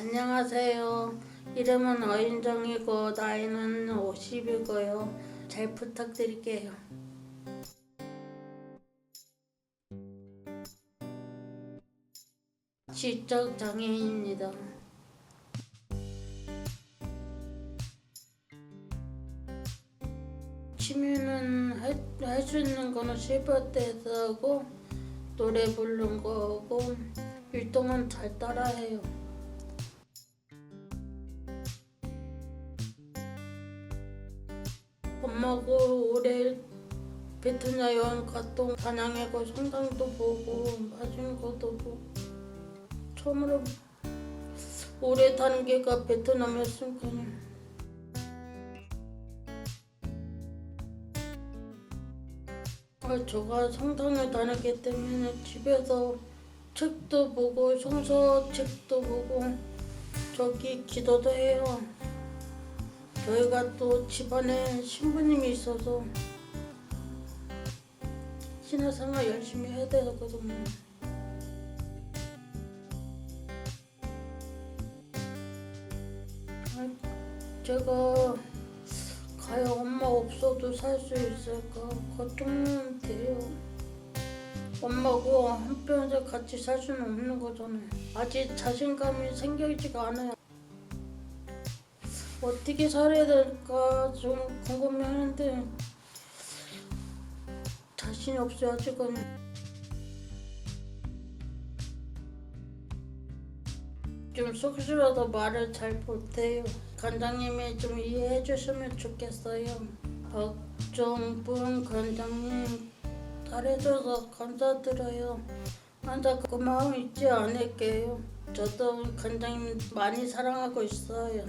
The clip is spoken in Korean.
안녕하세요. 이름은 어인정이고 나이는 50이고요. 잘 부탁드릴게요. 지적 장애인입니다. 취미는 할 수 있는 거는 실버 때에서 하고 노래 부르는 거고 율동은 잘 따라해요. 엄마고 올해 베트남 여행 갔던 단양에고 성당도 보고 맛있는 것도 보고 처음으로 오래 다는 게가 베트남이었으니까요. 아, 제가 성당을 다녔기 때문에 집에서 책도 보고 성서 책도 보고 저기 기도도 해요. 저희가 또 집안에 신부님이 있어서 신앙생활 열심히 해야 되거든요. 아, 제가 가요 엄마 없어도 살 수 있을까 걱정은 돼요. 엄마고 한편에 같이 살 수는 없는 거잖아요. 아직 자신감이 생기지가 않아요. 어떻게 살아야 될까 좀 궁금해하는데 자신이 없어요 아직은. 좀 쑥스러워서 말을 잘 못해요. 관장님이 좀 이해해 주시면 좋겠어요. 박정분 관장님 잘해줘서 감사드려요. 항상 그 마음 잊지 않을게요. 저도 관장님 많이 사랑하고 있어요.